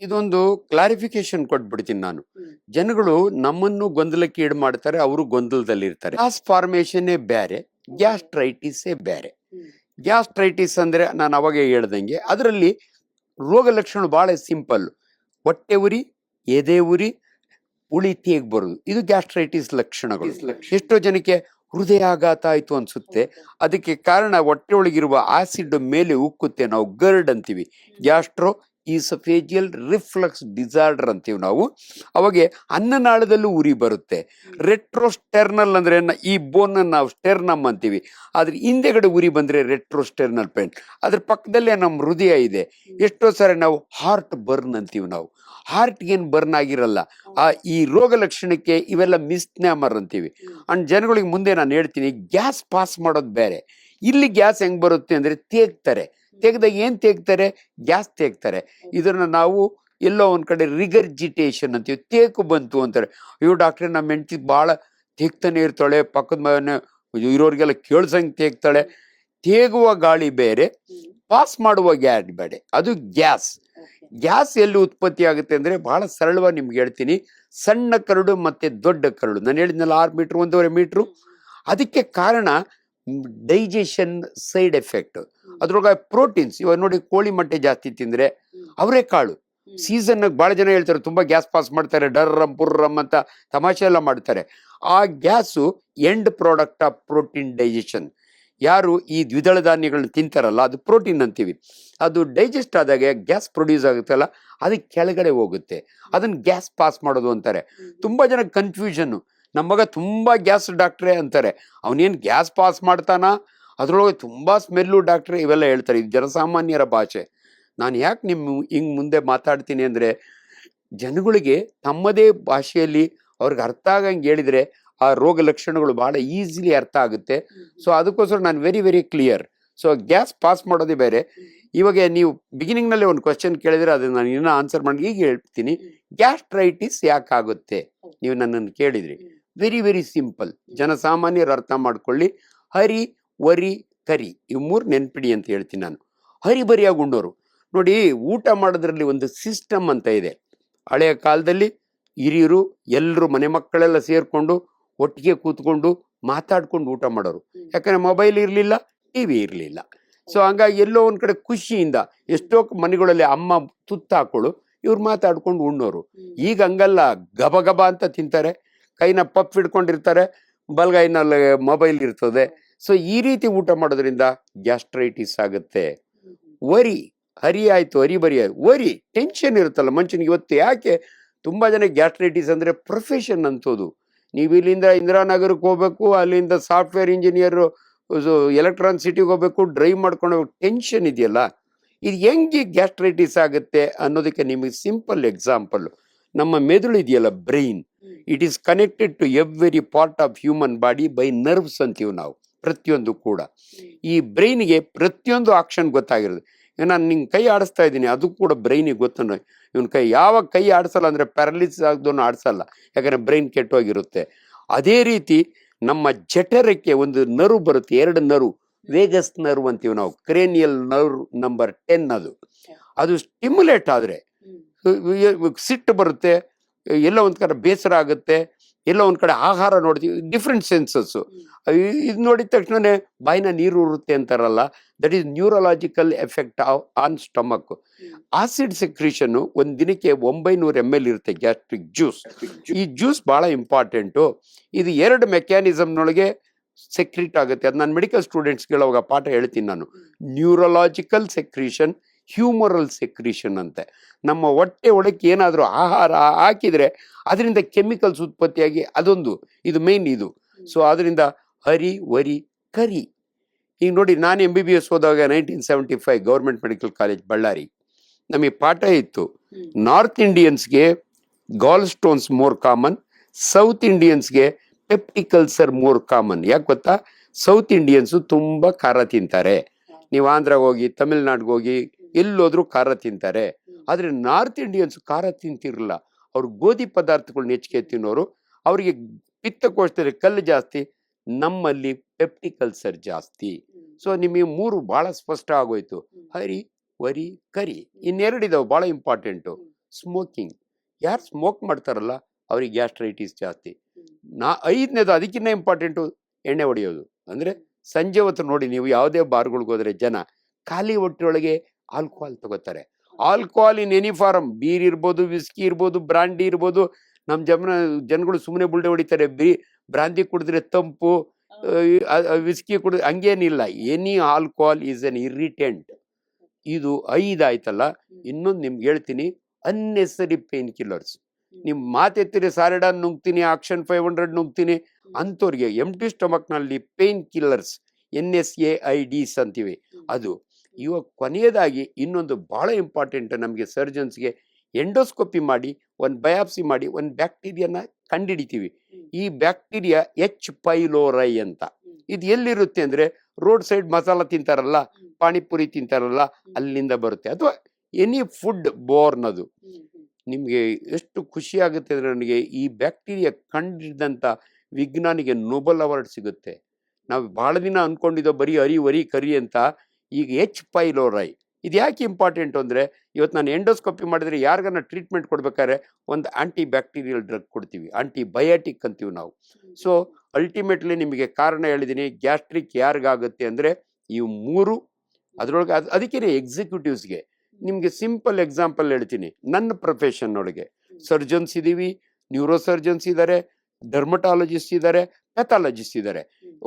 ಇದೊಂದು ಕ್ಲಾರಿಫಿಕೇಶನ್ ಕೊಟ್ಬಿಡ್ತೀನಿ ನಾನು. ಜನಗಳು ನಮ್ಮನ್ನು ಗೊಂದಲಕ್ಕೆ ಈಡು ಮಾಡ್ತಾರೆ ಅವರು ಗೊಂದಲದಲ್ಲಿರ್ತಾರೆ. ಗ್ಯಾಸ್ ಫಾರ್ಮೇಶನ್ನೇ ಬೇರೆ ಗ್ಯಾಸ್ಟ್ರೈಟಿಸೇ ಬೇರೆ. ಗ್ಯಾಸ್ಟ್ರೈಟಿಸ್ ಅಂದ್ರೆ ನಾನು ಅವಾಗ ಹೇಳ್ದಂಗೆ ಅದರಲ್ಲಿ ರೋಗ ಲಕ್ಷಣ ಬಹಳ ಸಿಂಪಲ್ ಹೊಟ್ಟೆ ಉರಿ ಎದೆ ಉರಿ ಉಳಿ ತೇಗ್ ಬರೋದು. ಇದು ಗ್ಯಾಸ್ಟ್ರೈಟಿಸ್ ಲಕ್ಷಣಗಳು. ಎಷ್ಟೋ ಜನಕ್ಕೆ ಹೃದಯಾಘಾತ ಆಯಿತು ಅನ್ಸುತ್ತೆ. ಅದಕ್ಕೆ ಕಾರಣ ಹೊಟ್ಟೆ ಒಳಗಿರುವ ಆಸಿಡ್ ಮೇಲೆ ಉಕ್ಕುತ್ತೆ. ನಾವು ಗರ್ಡ್ ಅಂತೀವಿ. ಗ್ಯಾಸ್ಟ್ರೋ ಈಸಫೇಜಿಯಲ್ ರಿಫ್ಲಕ್ಸ್ ಡಿಸಾರ್ಡರ್ ಅಂತೀವಿ ನಾವು. ಅವಾಗೆ ಅನ್ನನಾಳದಲ್ಲೂ ಉರಿ ಬರುತ್ತೆ. ರೆಟ್ರೋಸ್ಟೆರ್ನಲ್ ಅಂದರೆ ಈ ಬೋನ್ ನಾವು ಸ್ಟೆರ್ನಮ್ ಅಂತೀವಿ. ಆದರೆ ಹಿಂದೆಗಡೆ ಉರಿ ಬಂದರೆ ರೆಟ್ರೋಸ್ಟೆರ್ನಲ್ ಪೇನ್ ಅದ್ರ ಪಕ್ಕದಲ್ಲೇ ನಮ್ಮ ಹೃದಯ ಇದೆ. ಎಷ್ಟೋ ಸಾರಿ ನಾವು ಹಾರ್ಟ್ ಬರ್ನ್ ಅಂತೀವಿ ನಾವು. ಹಾರ್ಟ್ಗೇನು ಬರ್ನ್ ಆಗಿರಲ್ಲ? ಆ ಈ ರೋಗ ಲಕ್ಷಣಕ್ಕೆ ಇವೆಲ್ಲ ಮಿಸ್ನ್ಯಾಮರ್ ಅಂತೀವಿ. ಅಂಡ್ ಜನಗಳಿಗೆ ಮುಂದೆ ನಾನು ಹೇಳ್ತೀನಿ ಗ್ಯಾಸ್ ಪಾಸ್ ಮಾಡೋದು ಬೇರೆ. ಇಲ್ಲಿ ಗ್ಯಾಸ್ ಹೆಂಗ್ ಬರುತ್ತೆ ಅಂದರೆ ತೇಗ್ತಾರೆ. ತೆಗ್ದಾಗ ಏನು ತೆಗ್ತಾರೆ? ಗ್ಯಾಸ್ ತೆಗ್ತಾರೆ. ಇದನ್ನು ನಾವು ಎಲ್ಲೋ ಒಂದು ಕಡೆ ರಿಗರ್ಜಿಟೇಷನ್ ಅಂತೀವಿ. ತೇಕು ಬಂತು ಅಂತಾರೆ. ಅಯ್ಯೋ ಡಾಕ್ಟ್ರೆ ನಮ್ಮ ಹೆಂಡತಿ ಭಾಳ ತೇಗ್ತಾನೆ ಇರ್ತಾಳೆ. ಪಕ್ಕದ ಮನೆ ಇರೋರಿಗೆಲ್ಲ ಕೇಳ್ಸಂಗೆ ತೇಗ್ತಾಳೆ. ತೇಗುವ ಗಾಳಿ ಬೇರೆ ಪಾಸ್ ಮಾಡುವ ಗ್ಯಾಸ್ ಬೇಡ ಅದು ಗ್ಯಾಸ್. ಗ್ಯಾಸ್ ಎಲ್ಲಿ ಉತ್ಪತ್ತಿ ಆಗುತ್ತೆ ಅಂದ್ರೆ ಬಹಳ ಸರಳವಾಗಿ ನಿಮ್ಗೆ ಹೇಳ್ತೀನಿ. ಸಣ್ಣ ಕರಡು ಮತ್ತೆ ದೊಡ್ಡ ಕರಡು. ನಾನು ಹೇಳಿದ್ನಲ್ಲ ಆರು ಮೀಟ್ರ್ ಒಂದೂವರೆ ಮೀಟ್ರು. ಅದಕ್ಕೆ ಕಾರಣ ಡೈಜೆಷನ್ ಸೈಡ್ ಎಫೆಕ್ಟ್. ಅದ್ರೊಳಗೆ ಪ್ರೋಟೀನ್ಸ್ ಇವಾಗ ನೋಡಿ ಕೋಳಿ ಮೊಟ್ಟೆ ಜಾಸ್ತಿ ತಿಂದ್ರೆ ಅವರೆಕಾಳು ಸೀಸನ್ ಬಹಳ ಜನ ಹೇಳ್ತಾರೆ ತುಂಬಾ ಗ್ಯಾಸ್ ಪಾಸ್ ಮಾಡ್ತಾರೆ ಡರ್ರಮ್ ಪುರ್ರಮ್ ಅಂತ ತಮಾಷೆ ಎಲ್ಲ ಮಾಡ್ತಾರೆ. ಆ gas end product of protein digestion. ಯಾರು ಈ ದ್ವಿದಳ ಧಾನ್ಯಗಳನ್ನ ತಿಂತಾರಲ್ಲ ಅದು ಪ್ರೋಟೀನ್ ಅಂತೀವಿ. ಅದು ಡೈಜೆಸ್ಟ್ ಆದಾಗ ಗ್ಯಾಸ್ ಪ್ರೊಡ್ಯೂಸ್ ಆಗುತ್ತಲ್ಲ ಅದು ಕೆಳಗಡೆ ಹೋಗುತ್ತೆ. ಅದನ್ನ ಗ್ಯಾಸ್ ಪಾಸ್ ಮಾಡೋದು ಅಂತಾರೆ. ತುಂಬಾ ಜನ ಕನ್ಫ್ಯೂಷನ್ನು. ನಮ್ಮ ಮಗ ತುಂಬಾ ಗ್ಯಾಸ್ ಡಾಕ್ಟ್ರೇ ಅಂತಾರೆ. ಅವನೇನು ಗ್ಯಾಸ್ ಪಾಸ್ ಮಾಡ್ತಾನ? ಅದ್ರೊಳಗೆ ತುಂಬ ಸ್ಮೆಲ್ಲು ಡಾಕ್ಟ್ರೆ ಇವೆಲ್ಲ ಹೇಳ್ತಾರೆ. ಇದು ಜನಸಾಮಾನ್ಯರ ಭಾಷೆ. ನಾನು ಯಾಕೆ ನಿಮ್ಮ ಹಿಂಗೆ ಮುಂದೆ ಮಾತಾಡ್ತೀನಿ ಅಂದರೆ ಜನಗಳಿಗೆ ತಮ್ಮದೇ ಭಾಷೆಯಲ್ಲಿ ಅವ್ರಿಗೆ ಅರ್ಥ ಆಗಂಗೆ ಹೇಳಿದರೆ ಆ ರೋಗ ಲಕ್ಷಣಗಳು ಭಾಳ ಈಸಿಲಿ ಅರ್ಥ ಆಗುತ್ತೆ. ಸೊ ಅದಕ್ಕೋಸ್ಕರ ನಾನು very very clear. So gas pass ಮಾಡೋದೇ ಬೇರೆ. ಇವಾಗ ನೀವು ಬಿಗಿನಿಂಗ್ನಲ್ಲಿ ಒಂದು ಕ್ವಶನ್ ಕೇಳಿದರೆ ಅದನ್ನು ನಾನು ಇನ್ನೂ ಆನ್ಸರ್ ಮಾಡಿ ಈಗ ಹೇಳ್ತೀನಿ. ಗ್ಯಾಸ್ಟ್ರೈಟಿಸ್ ಯಾಕಾಗುತ್ತೆ? ನೀವು ನನ್ನನ್ನು ಕೇಳಿದ್ರಿ. Very very simple. ಜನಸಾಮಾನ್ಯರು ಅರ್ಥ ಮಾಡ್ಕೊಳ್ಳಿ. ಹರಿ ವರಿ ಕರಿ ಇವು ಮೂರು ನೆನ್ಪಿಡಿ ಅಂತ ಹೇಳ್ತೀನಿ ನಾನು. ಹರಿಬರಿಯಾಗಿ ಉಂಡೋರು ನೋಡಿ ಊಟ ಮಾಡೋದ್ರಲ್ಲಿ ಒಂದು ಸಿಸ್ಟಮ್ ಅಂತ ಇದೆ. ಹಳೆಯ ಕಾಲದಲ್ಲಿ ಹಿರಿಯರು ಎಲ್ಲರೂ ಮನೆ ಮಕ್ಕಳೆಲ್ಲ ಸೇರಿಕೊಂಡು ಒಟ್ಟಿಗೆ ಕೂತ್ಕೊಂಡು ಮಾತಾಡ್ಕೊಂಡು ಊಟ ಮಾಡೋರು. ಯಾಕಂದರೆ ಮೊಬೈಲ್ ಇರಲಿಲ್ಲ ಟಿ ವಿ ಇರಲಿಲ್ಲ. ಸೊ ಹಂಗಾಗಿ ಎಲ್ಲೋ ಒಂದು ಕಡೆ ಖುಷಿಯಿಂದ ಎಷ್ಟೋ ಮನೆಗಳಲ್ಲಿ ಅಮ್ಮ ತುತ್ತ ಹಾಕೊಳ್ಳು ಇವ್ರು ಮಾತಾಡ್ಕೊಂಡು ಉಣ್ಣೋರು. ಈಗ ಹಂಗಲ್ಲ ಗಬ ಗಬ ಅಂತ ತಿಂತಾರೆ. ಕೈನ ಪಪ್ ಹಿಡ್ಕೊಂಡಿರ್ತಾರೆ ಬಲಗೈನಲ್ಲಿ ಮೊಬೈಲ್ ಇರ್ತದೆ. ಸೊ ಈ ರೀತಿ ಊಟ ಮಾಡೋದ್ರಿಂದ ಗ್ಯಾಸ್ಟ್ರೈಟಿಸ್ ಆಗುತ್ತೆ. ವರಿ ಹರಿ ಆಯ್ತು ಹರಿ ಬರಿ ಆಯ್ತು ವರಿ ಟೆನ್ಷನ್ ಇರುತ್ತಲ್ಲ ಮನುಷ್ಯನಿಗೆ. ಇವತ್ತು ಯಾಕೆ? ತುಂಬಾ ಜನ ಗ್ಯಾಸ್ಟ್ರೈಟಿಸ್ ಅಂದ್ರೆ ಪ್ರೊಫೆಷನ್ ಅಂತೋದು ನೀವು ಇಲ್ಲಿಂದ ಇಂದಿರಾನಗರಕ್ಕೆ ಹೋಗ್ಬೇಕು ಅಲ್ಲಿಂದ ಸಾಫ್ಟ್ವೇರ್ ಇಂಜಿನಿಯರ್ ಎಲೆಕ್ಟ್ರಾನ್ ಸಿಟಿಗೆ ಹೋಗ್ಬೇಕು ಡ್ರೈವ್ ಮಾಡ್ಕೊಂಡು ಟೆನ್ಷನ್ ಇದೆಯಲ್ಲ? ಇದು ಹೆಂಗೆ ಗ್ಯಾಸ್ಟ್ರೈಟಿಸ್ ಆಗುತ್ತೆ ಅನ್ನೋದಕ್ಕೆ ನಿಮಗೆ ಸಿಂಪಲ್ ಎಕ್ಸಾಂಪಲ್ ನಮ್ಮ ಮೆದುಳು ಇದೆಯಲ್ಲ brain it is connected to every part of human body by nerves ಅಂತೀವಿ ನಾವು. ಪ್ರತಿಯೊಂದು ಕೂಡ. ಈ ಬ್ರೈನ್ಗೆ ಪ್ರತಿಯೊಂದು ಆಕ್ಷನ್ ಗೊತ್ತಾಗಿರೋದು. ನಾನು ನಿಂಗೆ ಕೈ ಆಡಿಸ್ತಾ ಇದ್ದೀನಿ ಅದು ಕೂಡ ಬ್ರೈನಿಗೆ ಗೊತ್ತನ್ನು ಇವನ್ ಕೈ ಯಾವಾಗ ಕೈ ಆಡಿಸಲ್ಲ ಅಂದರೆ ಪ್ಯಾರಲಿಸ್ ಆಗದವನು ಆಡಿಸಲ್ಲ ಯಾಕಂದರೆ ಬ್ರೈನ್ ಕೆಟ್ಟೋಗಿರುತ್ತೆ. ಅದೇ ರೀತಿ ನಮ್ಮ ಜಠರಕ್ಕೆ ಒಂದು ನರು ಬರುತ್ತೆ ಎರಡು ನರು ವೇಗಸ್ ನರು ಅಂತೀವಿ ನಾವು ಕ್ರೇನಿಯಲ್ ನರ್ ನಂಬರ್ ಟೆನ್ ಅದು. ಅದು ಸ್ಟಿಮ್ಯುಲೇಟ್ ಆದರೆ ಸಿಟ್ಟು ಬರುತ್ತೆ ಎಲ್ಲೋ ಒಂದು ಕಡೆ ಬೇಸರ ಆಗುತ್ತೆ ಎಲ್ಲೋ ಒಂದು ಕಡೆ ಆಹಾರ ನೋಡ್ತೀವಿ ಡಿಫ್ರೆಂಟ್ ಸೆನ್ಸಸ್ ಇದು ನೋಡಿದ ತಕ್ಷಣವೇ ಬಾಯಿನ ನೀರು ಉರುತ್ತೆ ಅಂತಾರಲ್ಲ that is neurological effect on stomach acid secretion ಒಂದು ದಿನಕ್ಕೆ ಒಂಬೈನೂರು ಎಂ ಎಲ್ ಇರುತ್ತೆ ಗ್ಯಾಸ್ಟ್ರಿಕ್ ಜ್ಯೂಸ್ ಈ ಜ್ಯೂಸ್ ಬಹಳ ಇಂಪಾರ್ಟೆಂಟು ಇದು ಎರಡು ಮೆಕ್ಯಾನಿಸಮ್ನೊಳಗೆ ಸೆಕ್ರಿಟ್ ಆಗುತ್ತೆ. ಅದು ನಾನು ಮೆಡಿಕಲ್ ಸ್ಟೂಡೆಂಟ್ಸ್ಗೆ ಅವಾಗ ಪಾಠ ಹೇಳ್ತೀನಿ ನಾನು. ನ್ಯೂರಲಾಜಿಕಲ್ ಸೆಕ್ರಿಷನ್ ಹ್ಯೂಮರಲ್ ಸೆಕ್ರಿಷನ್ ಅಂತೆ. ನಮ್ಮ ಹೊಟ್ಟೆ ಒಳಕ್ಕೆ ಏನಾದರೂ ಆಹಾರ ಹಾಕಿದರೆ ಅದರಿಂದ ಕೆಮಿಕಲ್ಸ್ ಉತ್ಪತ್ತಿಯಾಗಿ ಅದೊಂದು ಇದು ಮೇನ್ ಇದು. ಸೊ ಅದರಿಂದ ಹರಿ ವರಿ ಕರಿ. ಈಗ ನೋಡಿ ನಾನು ಎಂ ಬಿ ಬಿ ಎಸ್ ಹೋದಾಗ nineteen seventy five government medical college Bellary ನಮಗೆ ಪಾಠ ಇತ್ತು. North ಇಂಡಿಯನ್ಸ್ಗೆ gall stones more common south ಇಂಡಿಯನ್ಸ್ಗೆ peptic ulcer more common ಯಾಕೆ ಗೊತ್ತಾ? ಸೌತ್ ಇಂಡಿಯನ್ಸು ತುಂಬ ಖಾರ ತಿಂತಾರೆ. ನೀವು ಆಂಧ್ರಾಗ ಹೋಗಿ ತಮಿಳ್ನಾಡಿಗೆ ಹೋಗಿ ಎಲ್ಲೋದ್ರೂ ಖಾರ ತಿಂತಾರೆ. ಆದರೆ ನಾರ್ತ್ ಇಂಡಿಯನ್ಸ್ ಖಾರ ತಿಂತಿರಲ್ಲ ಅವ್ರು ಗೋಧಿ ಪದಾರ್ಥಗಳನ್ನ ಹೆಚ್ಚಿಗೆ ತಿನ್ನೋರು ಅವರಿಗೆ ಪಿತ್ತಕೋಶದಲ್ಲಿ ಕಲ್ಲು ಜಾಸ್ತಿ ನಮ್ಮಲ್ಲಿ ಪೆಪ್ಟಿಕಲ್ಸರ್ ಜಾಸ್ತಿ. ಸೊ ನಿಮಗೆ ಮೂರು ಬಹಳ ಸ್ಪಷ್ಟ ಆಗೋಯ್ತು. ಹರಿ ವರಿ ಕರಿ ಇನ್ನೆರಡಿದಾವೆ ಬಹಳ ಇಂಪಾರ್ಟೆಂಟು ಸ್ಮೋಕಿಂಗ್ ಯಾರು ಸ್ಮೋಕ್ ಮಾಡ್ತಾರಲ್ಲ ಅವ್ರಿಗೆ ಗ್ಯಾಸ್ಟ್ರೈಟಿಸ್ ಜಾಸ್ತಿ. ನಾ ಐದನೇದು ಅದಕ್ಕಿಂತ ಇಂಪಾರ್ಟೆಂಟು ಎಣ್ಣೆ ಹೊಡೆಯೋದು. ಅಂದರೆ ಸಂಜೆ ಹೊತ್ತು ನೋಡಿ ನೀವು ಯಾವುದೇ ಬಾರ್ಗಳಿಗೆ ಹೋದ್ರೆ ಜನ ಖಾಲಿ ಹೊಟ್ಟೆಯೊಳಗೆ ಆಲ್ಕೋಹಾಲ್ ತಗೋತಾರೆ. Alcohol in any form beer ಇರ್ಬೋದು ವಿಸ್ಕಿ ಇರ್ಬೋದು ಬ್ರಾಂಡಿ ಇರ್ಬೋದು ನಮ್ಮ ಜನ ಜನಗಳು ಸುಮ್ಮನೆ ಬುಲ್ಡೆ ಹೊಡಿತಾರೆ. ಬಿ ಬ್ರಾಂದಿ ಕುಡಿದ್ರೆ ತಂಪು ವಿಸ್ಕಿ ಕುಡಿದ್ರೆ ಹಂಗೇನಿಲ್ಲ. Any alcohol is an irritant ಇದು ಐದು ಆಯ್ತಲ್ಲ ಇನ್ನೊಂದು ನಿಮ್ಗೆ ಹೇಳ್ತೀನಿ. Unnecessary pain killers. ನಿಮ್ಮ ಮಾತೆತ್ತಿರಿ ಸಾರಿಡಾನ್ ನುಂಗ್ತೀನಿ ಆಕ್ಷನ್ ಫೈವ್ ಹಂಡ್ರೆಡ್ ನುಂಗ್ತೀನಿ ಅಂಥವ್ರಿಗೆ empty ಸ್ಟಮಕ್ನಲ್ಲಿ pain killers N S A I Ds ಅಂತೀವಿ. ಅದು ಇವಾಗ ಕೊನೆಯದಾಗಿ ಇನ್ನೊಂದು ಭಾಳ ಇಂಪಾರ್ಟೆಂಟ್ ನಮಗೆ ಸರ್ಜನ್ಸ್ಗೆ ಎಂಡೋಸ್ಕೋಪಿ ಮಾಡಿ ಒಂದು ಬಯಾಪ್ಸಿ ಮಾಡಿ ಒಂದು ಬ್ಯಾಕ್ಟೀರಿಯಾನ ಕಂಡುಹಿಡಿತೀವಿ ಈ ಬ್ಯಾಕ್ಟೀರಿಯಾ ಎಚ್ ಪೈಲೋರೈ ಅಂತ. ಇದು ಎಲ್ಲಿರುತ್ತೆ ಅಂದರೆ ರೋಡ್ ಸೈಡ್ ಮಸಾಲ ತಿಂತಾರಲ್ಲ ಪಾನಿಪುರಿ ತಿಂತಾರಲ್ಲ ಅಲ್ಲಿಂದ ಬರುತ್ತೆ. ಅಥವಾ ಎನಿ ಫುಡ್ ಬೋರ್ನ್ ಅದು. ನಿಮಗೆ ಎಷ್ಟು ಖುಷಿ ಆಗುತ್ತೆ ಅಂದರೆ ನನಗೆ ಈ ಬ್ಯಾಕ್ಟೀರಿಯಾ ಕಂಡಿದ್ದಂಥ ವಿಜ್ಞಾನಿಗೆ ನೋಬಲ್ ಅವಾರ್ಡ್ ಸಿಗುತ್ತೆ. ನಾವು ಭಾಳ ದಿನ ಅಂದ್ಕೊಂಡಿದ್ದೋ ಬರೀ ಅರಿ ವರಿ ಕರಿ ಅಂತ ಈಗ ಎಚ್ ಪೈಲೋರೈ ಇದು ಯಾಕೆ ಇಂಪಾರ್ಟೆಂಟ್ ಅಂದರೆ ಇವತ್ತು ನಾನು ಎಂಡೋಸ್ಕೋಪಿ ಮಾಡಿದರೆ ಯಾರಿಗಾನ ಟ್ರೀಟ್ಮೆಂಟ್ ಕೊಡ್ಬೇಕಾದ್ರೆ ಒಂದು ಆ್ಯಂಟಿ ಬ್ಯಾಕ್ಟೀರಿಯಲ್ ಡ್ರಗ್ ಕೊಡ್ತೀವಿ. ಆಂಟಿ ಬಯೋಟಿಕ್ ಅಂತೀವಿ ನಾವು. ಸೊ ಅಲ್ಟಿಮೇಟ್ಲಿ ನಿಮಗೆ ಕಾರಣ ಹೇಳಿದ್ದೀನಿ ಗ್ಯಾಸ್ಟ್ರಿಕ್ ಯಾರಿಗಾಗುತ್ತೆ ಅಂದರೆ ಇವು ಮೂರು. ಅದರೊಳಗೆ ಅದು ಅದಕ್ಕೇನೆ ಎಕ್ಸಿಕ್ಯೂಟಿವ್ಸ್ಗೆ ನಿಮಗೆ ಸಿಂಪಲ್ ಎಕ್ಸಾಂಪಲ್ ಹೇಳ್ತೀನಿ. ನನ್ನ ಪ್ರೊಫೆಷನ್ನೊಳಗೆ ಸರ್ಜನ್ಸ್ ಇದ್ದೀವಿ ನ್ಯೂರೋ ಸರ್ಜನ್ಸ್ ಇದ್ದಾರೆ ಡರ್ಮಟಾಲಜಿಸ್ಟ್ ಇದ್ದಾರೆ ಪೆಥಾಲಜಿಸ್ಟ್ ಇದ್ದಾರೆ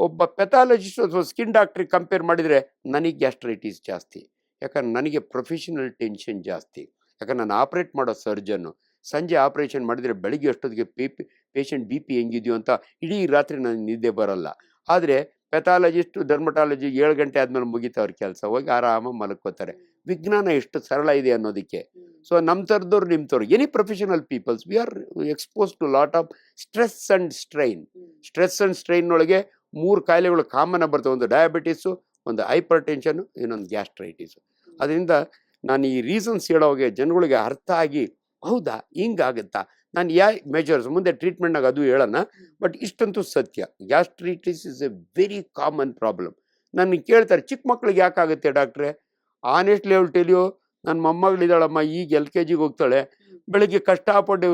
ಒಬ್ಬ ಪೆಥಾಲಜಿಸ್ಟ್ ಅಥವಾ ಸ್ಕಿನ್ ಡಾಕ್ಟ್ರಿಗೆ ಕಂಪೇರ್ ಮಾಡಿದರೆ ನನಗೆ ಗ್ಯಾಸ್ಟ್ರೈಟಿಸ್ ಜಾಸ್ತಿ ಯಾಕಂದ್ರೆ ನನಗೆ ಪ್ರೊಫೆಷನಲ್ ಟೆನ್ಷನ್ ಜಾಸ್ತಿ ಯಾಕಂದ್ರೆ ನಾನು ಆಪ್ರೇಟ್ ಮಾಡೋ ಸರ್ಜನ್ನು ಸಂಜೆ ಆಪ್ರೇಷನ್ ಮಾಡಿದರೆ ಬೆಳಿಗ್ಗೆ ಅಷ್ಟೊತ್ತಿಗೆ P P patient B P ಹೆಂಗಿದೆಯೋ ಅಂತ ಇಡೀ ರಾತ್ರಿ ನನಗೆ ನಿದ್ದೆ ಬರಲ್ಲ. ಆದರೆ ಪೆಥಾಲಜಿಸ್ಟು ಧರ್ಮಟಾಲಜಿ ಏಳು ಗಂಟೆ ಆದಮೇಲೆ ಮುಗಿತಾ ಅವ್ರ ಕೆಲಸ ಹೋಗಿ ಆರಾಮಾಗಿ ಮಲ್ಕೋತಾರೆ. ವಿಜ್ಞಾನ ಎಷ್ಟು ಸರಳ ಇದೆ ಅನ್ನೋದಕ್ಕೆ. ಸೊ ನಮ್ಮ ಥರದವ್ರು ನಿಮ್ಮ ಥರ any professional peoples we are expose to lot of stress and strain stress and strain ಒಳಗೆ ಮೂರು ಕಾಯಿಲೆಗಳು ಕಾಮನ್ ಬರ್ತವೆ ಒಂದು ಡಯಾಬಿಟಿಸು ಒಂದು ಹೈಪರ್ ಟೆನ್ಷನು ಇನ್ನೊಂದು ಗ್ಯಾಸ್ಟ್ರೈಟಿಸು ಅದರಿಂದ ನಾನು ಈ ರೀಸನ್ಸ್ ಹೇಳೋವಾಗೆ ಜನಗಳಿಗೆ ಅರ್ಥ ಆಗಿ ಹೌದಾ ಹಿಂಗಾಗುತ್ತಾ? ನಾನು ಯಾ ಮೆಜರ್ಸ್ ಮುಂದೆ ಟ್ರೀಟ್ಮೆಂಟ್ನಾಗ ಅದು ಹೇಳೋಣ ಬಟ್ ಇಷ್ಟಂತೂ ಸತ್ಯ. Gastritis is a very common problem ನನಗೆ ಕೇಳ್ತಾರೆ ಚಿಕ್ಕ ಮಕ್ಳಿಗೆ ಯಾಕಾಗುತ್ತೆ ಡಾಕ್ಟ್ರೆ? ಆನೆಸ್ಟ್ ಲೆವೆಲ್ ಟೆಲಿಯೋ ನನ್ನ ಮೊಮ್ಮಗಳಿದ್ದಾಳಮ್ಮ, ಈಗ ಎಲ್ ಕೆ ಜಿಗೆ ಹೋಗ್ತಾಳೆ. ಬೆಳಗ್ಗೆ ಕಷ್ಟಪಟ್ಟು,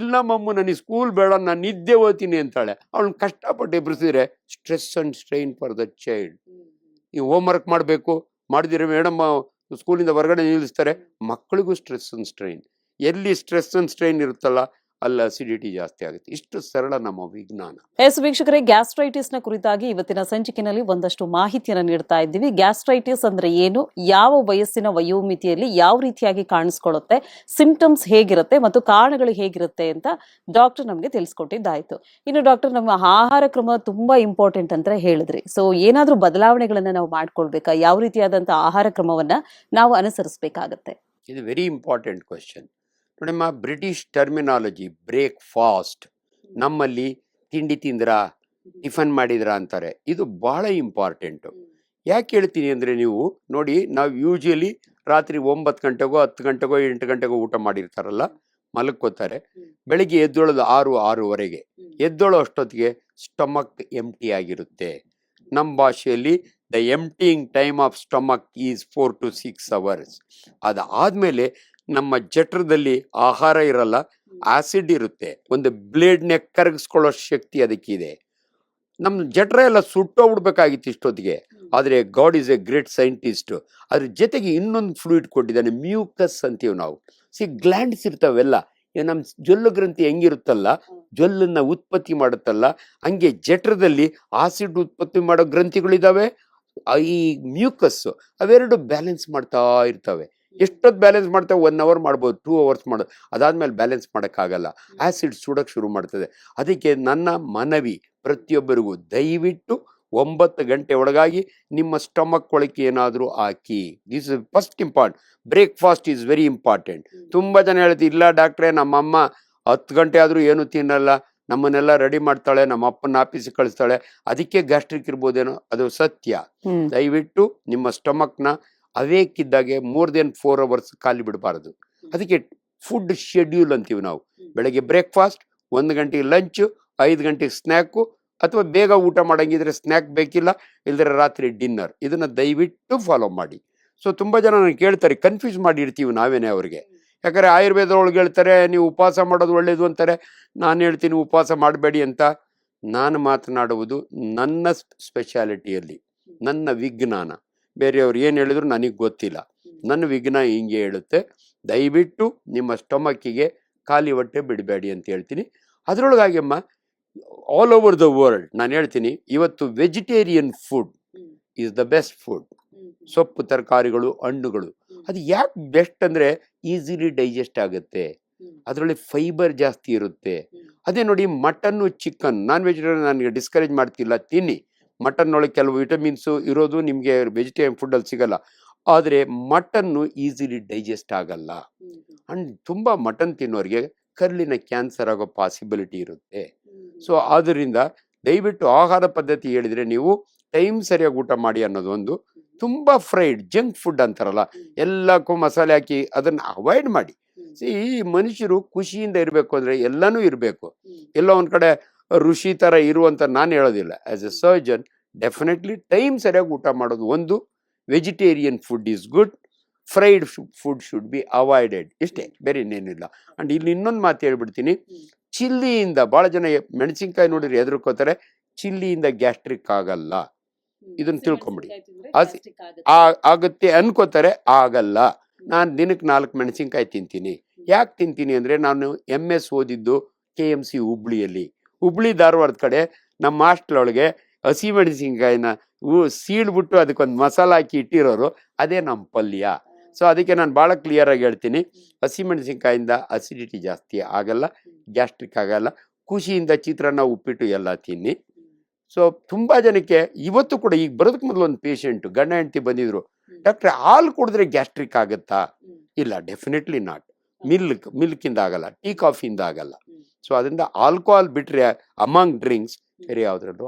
ಇಲ್ಲ ಮಮ್ಮು, ನನಗೆ ಸ್ಕೂಲ್ ಬೇಡ, ನಾನು ನಿದ್ದೆ ಓದ್ತೀನಿ ಅಂತಾಳೆ. ಅವಳನ್ನ ಕಷ್ಟಪಟ್ಟು ಎಬ್ಬರಿಸಿದ್ರೆ stress and strain for the child ನೀವು ಹೋಮ್ ವರ್ಕ್ ಮಾಡಬೇಕು ಮಾಡಿದಿರ ಮೇಡಮ್ ಸ್ಕೂಲಿಂದ ಹೊರಗಡೆ ನಿಲ್ಲಿಸ್ತಾರೆ ಮಕ್ಕಳಿಗೂ ಸ್ಟ್ರೆಸ್ ಅಂಡ್ ಸ್ಟ್ರೈನ್ ಎಲ್ಲಿ ಸ್ಟ್ರೆಸ್ ಅಂಡ್ ಸ್ಟ್ರೈನ್ ಇರುತ್ತಲ್ಲ ಅಲ್ಲಿ ಅಸಿಡಿಟಿ ಜಾಸ್ತಿ ಆಗುತ್ತೆ. ಇಷ್ಟು ಸರಳ ನಮ್ಮ ವಿಜ್ಞಾನ. ಎಸ್ ವೀಕ್ಷಕರೇ ಗ್ಯಾಸ್ಟ್ರೈಟಿಸ್ನ ಕುರಿತಾಗಿ ಇವತ್ತಿನ ಸಂಚಿಕೆಯಲ್ಲಿ ಒಂದಷ್ಟು ಮಾಹಿತಿಯನ್ನು ನೀಡ್ತಾ ಇದ್ದೀವಿ. ಗ್ಯಾಸ್ಟ್ರೈಟಿಸ್ ಅಂದ್ರೆ ಏನು ಯಾವ ವಯಸ್ಸಿನ ವಯೋಮಿತಿಯಲ್ಲಿ ಯಾವ ರೀತಿಯಾಗಿ ಕಾಣಿಸ್ಕೊಳ್ಳುತ್ತೆ ಸಿಂಪ್ಟಮ್ಸ್ ಹೇಗಿರುತ್ತೆ ಮತ್ತು ಕಾರಣಗಳು ಹೇಗಿರುತ್ತೆ ಅಂತ ಡಾಕ್ಟರ್ ನಮಗೆ ತಿಳಿಸ್ಕೊಟ್ಟಿದ್ದಾಯ್ತು. ಇನ್ನು ಡಾಕ್ಟರ್ ನಮ್ಮ ಆಹಾರ ಕ್ರಮ ತುಂಬಾ ಇಂಪಾರ್ಟೆಂಟ್ ಅಂತ ಹೇಳಿದ್ರಿ. ಸೊ ಏನಾದರೂ ಬದಲಾವಣೆಗಳನ್ನ ನಾವು ಮಾಡ್ಕೊಳ್ಬೇಕಾ? ಯಾವ ರೀತಿಯಾದಂತಹ ಆಹಾರ ಕ್ರಮವನ್ನ ನಾವು ಅನುಸರಿಸಬೇಕಾಗತ್ತೆ? ಇದು ವೆರಿ ಇಂಪಾರ್ಟೆಂಟ್ ಕ್ವಶನ್ ನೋಡಮ್ಮ, ಬ್ರಿಟಿಷ್ ಟರ್ಮಿನಾಲಜಿ, ಬ್ರೇಕ್ ಫಾಸ್ಟ್, ನಮ್ಮಲ್ಲಿ ತಿಂಡಿ ತಿಂದ್ರಾ, ಟಿಫನ್ ಮಾಡಿದ್ರಾ ಅಂತಾರೆ. ಇದು ಬಹಳ ಇಂಪಾರ್ಟೆಂಟು. ಯಾಕೆ ಹೇಳ್ತೀನಿ ಅಂದರೆ ನೀವು ನೋಡಿ, ನಾವು ಯೂಶಲಿ ರಾತ್ರಿ ಒಂಬತ್ತು ಗಂಟೆಗೋ, ಹತ್ತು ಗಂಟೆಗೋ, ಎಂಟು ಗಂಟೆಗೋ ಊಟ ಮಾಡಿರ್ತಾರಲ್ಲ ಮಲಕ್ಕೋತಾರೆ ಬೆಳಿಗ್ಗೆ ಎದ್ದೊಳೋದು ಆರು, ಆರೂವರೆಗೆ. ಎದ್ದೊಳೋ ಅಷ್ಟೊತ್ತಿಗೆ ಸ್ಟಮಕ್ ಎಂಟಿ ಆಗಿರುತ್ತೆ. ನಮ್ಮ ಭಾಷೆಯಲ್ಲಿ the emptying time of stomach is four to six hours. ಅದಾದಮೇಲೆ ನಮ್ಮ ಜಠರದಲ್ಲಿ ಆಹಾರ ಇರಲ್ಲ ಆಸಿಡ್ ಇರುತ್ತೆ. ಒಂದು ಬ್ಲೇಡ್ನೆ ಕರಗಿಸ್ಕೊಳ್ಳೋ ಶಕ್ತಿ ಅದಕ್ಕಿದೆ. ನಮ್ಮ ಜಠರ ಎಲ್ಲ ಸುಟ್ಟೋಗ್ಬಿಡ್ಬೇಕಾಗಿತ್ತು ಇಷ್ಟೊತ್ತಿಗೆ. ಆದರೆ God is a great scientist. ಅದ್ರ ಜೊತೆಗೆ ಇನ್ನೊಂದು ಫ್ಲೂಯಿಡ್ ಕೊಟ್ಟಿದ್ದಾನೆ, ಮ್ಯೂಕಸ್ ಅಂತೀವಿ ನಾವು. ಸಿ, ಗ್ಲ್ಯಾಂಡ್ಸ್ ಇರ್ತಾವೆಲ್ಲ ನಮ್ಮ ಜೊಲ್ಲು ಗ್ರಂಥಿ ಹೆಂಗಿರುತ್ತಲ್ಲ, ಜೊಲ್ಲನ್ನ ಉತ್ಪತ್ತಿ ಮಾಡುತ್ತಲ್ಲ, ಹಂಗೆ ಜಠರದಲ್ಲಿ ಆಸಿಡ್ ಉತ್ಪತ್ತಿ ಮಾಡೋ ಗ್ರಂಥಿಗಳಿದ್ದಾವೆ ಈ ಮ್ಯೂಕಸ್ ಅವೆರಡು ಬ್ಯಾಲೆನ್ಸ್ ಮಾಡ್ತಾ ಇರ್ತವೆ. ಎಷ್ಟೊತ್ತು ಬ್ಯಾಲೆನ್ಸ್ ಮಾಡ್ತೇವೆ? ಒನ್ ಅವರ್ ಮಾಡ್ಬೋದು ಟೂ ಅವರ್ಸ್ ಮಾಡೋದು ಅದಾದ್ಮೇಲೆ ಬ್ಯಾಲೆನ್ಸ್ ಮಾಡೋಕ್ಕಾಗಲ್ಲ. ಆ್ಯಸಿಡ್ ಸುಡೋಕ್ಕೆ ಶುರು ಮಾಡ್ತದೆ. ಅದಕ್ಕೆ ನನ್ನ ಮನವಿ ಪ್ರತಿಯೊಬ್ಬರಿಗೂ ದಯವಿಟ್ಟು ಒಂಬತ್ತು ಗಂಟೆ ಒಳಗಾಗಿ ನಿಮ್ಮ ಸ್ಟಮಕ್ ಒಳಕ್ಕೆ ಏನಾದರೂ ಹಾಕಿ. This is first important breakfast is very important ತುಂಬ ಜನ ಹೇಳ್ತೀವಿ ಇಲ್ಲ ಡಾಕ್ಟ್ರೇ ನಮ್ಮಮ್ಮ ಹತ್ತು ಗಂಟೆ ಆದರೂ ಏನು ತಿನ್ನಲ್ಲ. ನಮ್ಮನ್ನೆಲ್ಲ ರೆಡಿ ಮಾಡ್ತಾಳೆ ನಮ್ಮ ಅಪ್ಪನ ಆಫೀಸಿಗೆ ಕಳಿಸ್ತಾಳೆ. ಅದಕ್ಕೆ ಗ್ಯಾಸ್ಟ್ರಿಕ್ ಇರ್ಬೋದೇನೋ ಅದು ಸತ್ಯ. ದಯವಿಟ್ಟು ನಿಮ್ಮ ಸ್ಟಮಕ್ನ ಅವೇಕ್ ಇದ್ದಾಗೆ ಮೋರ್ ದೆನ್ ಫೋರ್ ಅವರ್ಸ್ ಖಾಲಿ ಬಿಡಬಾರ್ದು. ಅದಕ್ಕೆ ಫುಡ್ ಶೆಡ್ಯೂಲ್ ಅಂತೀವಿ ನಾವು. ಬೆಳಗ್ಗೆ ಬ್ರೇಕ್ಫಾಸ್ಟ್ ಒಂದು ಗಂಟೆಗೆ ಲಂಚು ಐದು ಗಂಟೆಗೆ ಸ್ನ್ಯಾಕು ಅಥವಾ ಬೇಗ ಊಟ ಮಾಡಂಗಿದ್ರೆ ಸ್ನ್ಯಾಕ್ ಬೇಕಿಲ್ಲ ಇಲ್ದಿರ ರಾತ್ರಿ ಡಿನ್ನರ್ ಇದನ್ನು ದಯವಿಟ್ಟು ಫಾಲೋ ಮಾಡಿ. ಸೊ ತುಂಬ ಜನ ನನಗೆ ಕೇಳ್ತಾರೆ ಕನ್ಫ್ಯೂಸ್ ಮಾಡಿರ್ತೀವಿ ನಾವೇನೆ ಅವ್ರಿಗೆ? ಯಾಕಂದರೆ ಆಯುರ್ವೇದದೊಳಗೆ ಹೇಳ್ತಾರೆ ನೀವು ಉಪವಾಸ ಮಾಡೋದು ಒಳ್ಳೆಯದು ಅಂತಾರೆ. ನಾನು ಹೇಳ್ತೀನಿ ಉಪವಾಸ ಮಾಡಬೇಡಿ ಅಂತ. ನಾನು ಮಾತನಾಡುವುದು ನನ್ನ ಸ್ಪೆಷಾಲಿಟಿಯಲ್ಲಿ ನನ್ನ ವಿಜ್ಞಾನ. ಬೇರೆಯವ್ರು ಏನು ಹೇಳಿದ್ರು ನನಗೆ ಗೊತ್ತಿಲ್ಲ. ನನ್ನ ವಿಘ್ನ ಹಿಂಗೆ ಹೇಳುತ್ತೆ. ದಯವಿಟ್ಟು ನಿಮ್ಮ ಸ್ಟೊಮಕ್ಕಿಗೆ ಖಾಲಿ ಹೊಟ್ಟೆ ಬಿಡಬೇಡಿ ಅಂತ ಹೇಳ್ತೀನಿ. ಅದರೊಳಗಾಗಿಯಮ್ಮ ಆಲ್ ಓವರ್ ದ ವರ್ಲ್ಡ್ ನಾನು ಹೇಳ್ತೀನಿ ಇವತ್ತು vegetarian food is the best food ಸೊಪ್ಪು ತರಕಾರಿಗಳು ಹಣ್ಣುಗಳು. ಅದು ಯಾಕೆ ಬೆಸ್ಟ್ ಅಂದರೆ ಈಸಿಲಿ ಡೈಜೆಸ್ಟ್ ಆಗುತ್ತೆ. ಅದರಲ್ಲಿ ಫೈಬರ್ ಜಾಸ್ತಿ ಇರುತ್ತೆ. ಅದೇ ನೋಡಿ ಮಟನ್ನು ಚಿಕನ್ ನಾನ್ ವೆಜಿಟೇರಿಯನ್ ನನಗೆ ಡಿಸ್ಕರೇಜ್ ಮಾಡ್ತಿಲ್ಲ ತಿನ್ನಿ. ಮಟನ್ ಒಳಗೆ ಕೆಲವು ವಿಟಮಿನ್ಸು ಇರೋದು ನಿಮಗೆ ವೆಜಿಟೇರಿಯನ್ ಫುಡ್ಡಲ್ಲಿ ಸಿಗಲ್ಲ. ಆದರೆ ಮಟನ್ನು ಈಸಿಲಿ ಡೈಜೆಸ್ಟ್ ಆಗಲ್ಲ. ಅಂಡ್ ತುಂಬ ಮಟನ್ ತಿನ್ನೋರಿಗೆ ಕರ್ಲಿನ ಕ್ಯಾನ್ಸರ್ ಆಗೋ ಪಾಸಿಬಿಲಿಟಿ ಇರುತ್ತೆ. ಸೊ ಆದ್ದರಿಂದ ದಯವಿಟ್ಟು ಆಹಾರ ಪದ್ಧತಿ ಹೇಳಿದರೆ ನೀವು ಟೈಮ್ ಸರಿಯಾಗಿ ಊಟ ಮಾಡಿ ಅನ್ನೋದು ಒಂದು ತುಂಬ ಫ್ರೈಡ್ ಜಂಕ್ ಫುಡ್ ಅಂತಾರಲ್ಲ ಎಲ್ಲಕ್ಕೂ ಮಸಾಲೆ ಹಾಕಿ ಅದನ್ನು ಅವಾಯ್ಡ್ ಮಾಡಿ. ಈ ಮನುಷ್ಯರು ಖುಷಿಯಿಂದ ಇರಬೇಕು ಅಂದರೆ ಎಲ್ಲನೂ ಇರಬೇಕು. ಎಲ್ಲೋ ಒಂದು ಕಡೆ ಋಷಿ ಥರ ಇರುವಂತ ನಾನು ಹೇಳೋದಿಲ್ಲ. As a surgeon definitely time ಸರಿಯಾಗಿ ಊಟ ಮಾಡೋದು ಒಂದು. Vegetarian food is good fried food should be avoided ಇಷ್ಟೇ ಬೇರೆ ಇನ್ನೇನಿಲ್ಲ. ಆ್ಯಂಡ್ ಇಲ್ಲಿ ಇನ್ನೊಂದು ಮಾತು ಹೇಳ್ಬಿಡ್ತೀನಿ. ಚಿಲ್ಲಿಯಿಂದ ಭಾಳ ಜನ ಮೆಣಸಿನ್ಕಾಯಿ ನೋಡಿದ್ರೆ ಎದುರ್ಕೋತಾರೆ ಚಿಲ್ಲಿಯಿಂದ ಗ್ಯಾಸ್ಟ್ರಿಕ್ ಆಗಲ್ಲ. ಇದನ್ನ ತಿಳ್ಕೊಂಬಿಡಿ. ಆಗುತ್ತೆ. ಅನ್ಕೋತಾರೆ ಆಗಲ್ಲ. ನಾನು ದಿನಕ್ಕೆ ನಾಲ್ಕು ಮೆಣಸಿನ್ಕಾಯಿ ತಿಂತೀನಿ. ಯಾಕೆ ತಿಂತೀನಿ ಅಂದರೆ ನಾನು ಎಂ ಎಸ್ ಓದಿದ್ದು ಕೆ ಎಂ ಸಿ ಹುಬ್ಳಿಯಲ್ಲಿ ಹುಬ್ಳಿ ಧಾರವಾಡದ ಕಡೆ ನಮ್ಮ ಹಾಸ್ಟ್ಲೊಳಗೆ ಹಸಿ ಮೆಣಸಿನ್ಕಾಯಿನ ಸೀಳ್ಬಿಟ್ಟು ಅದಕ್ಕೊಂದು ಮಸಾಲ ಹಾಕಿ ಇಟ್ಟಿರೋರು ಅದೇ ನಮ್ಮ ಪಲ್ಯ. ಸೊ ಅದಕ್ಕೆ ನಾನು ಭಾಳ ಕ್ಲಿಯರಾಗಿ ಹೇಳ್ತೀನಿ. ಹಸಿ ಮೆಣಸಿನ್ಕಾಯಿಂದ ಅಸಿಡಿಟಿ ಜಾಸ್ತಿ ಆಗಲ್ಲ ಗ್ಯಾಸ್ಟ್ರಿಕ್ ಆಗಲ್ಲ. ಖುಷಿಯಿಂದ ಚಿತ್ರಾನ್ನ ಉಪ್ಪಿಟ್ಟು ಎಲ್ಲ ತಿನ್ನಿ. ಸೊ ತುಂಬ ಜನಕ್ಕೆ ಇವತ್ತು ಕೂಡ ಈಗ ಬರೋದಕ್ಕೆ ಮೊದಲು ಒಂದು ಪೇಷಂಟು ಗಂಡ ಹೆಂಡತಿ ಬಂದಿದ್ರು ಡಾಕ್ಟ್ರೆ ಹಾಲು ಕುಡಿದ್ರೆ ಗ್ಯಾಸ್ಟ್ರಿಕ್ ಆಗುತ್ತಾ? ಇಲ್ಲ ಡೆಫಿನೆಟ್ಲಿ ನಾಟ್ ಮಿಲ್ಕ್ ಮಿಲ್ಕಿಂದ ಆಗಲ್ಲ ಟೀ ಕಾಫಿಯಿಂದ ಆಗಲ್ಲ. ಸೊ ಅದರಿಂದ ಆಲ್ಕೋಹಾಲ್ ಬಿಟ್ಟರೆ ಅಮಾಂಗ್ ಡ್ರಿಂಕ್ಸ್ ಬೇರೆ ಯಾವುದ್ರಲ್ಲೂ